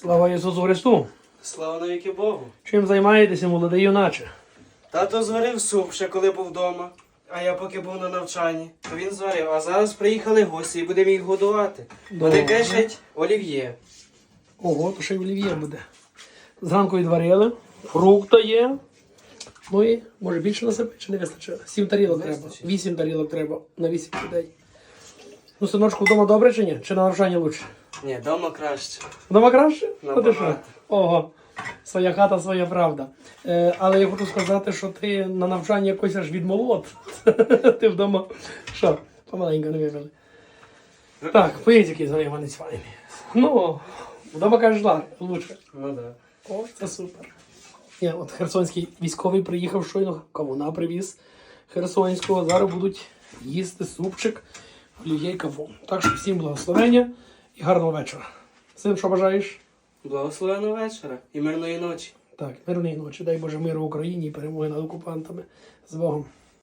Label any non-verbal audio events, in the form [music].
Слава Ісусу Христу! Слава навіки Богу. Чим займаєтеся, молодий юначе? Тато зварив суп ще коли був вдома, а я поки був на навчанні, то він зварив. А зараз приїхали гості і будемо їх годувати. Вони кишать олів'є. Ого, то ще й олів'є буде. Зранку відварили, фрукта є. Ну і може більше насипати чи не вистачить? Сім тарілок треба. Вісім тарілок треба на вісім людей. Ну, синочку, вдома добре чи ні? Чи на навчанні лучше? Ні, вдома краще. Вдома краще? Ти що? Ого, своя хата, своя правда. Е, але я хочу сказати, що ти на навчанні якось аж відмолод. [laughs] ти вдома. Що? Помаленько не вивели. Так, поїдь який займанець файний. Ну, вдома кажеш, ла- лучше. Ну да. О, це супер. Я от херсонський військовий приїхав щойно, кавуна привіз херсонського. Зараз будуть їсти супчик, олів'є кавун. Так що всім благословення і гарного вечора. Син, що бажаєш? Благословеного вечора і мирної ночі. Так, мирної ночі. Дай Боже миру Україні і перемоги над окупантами. З Богом.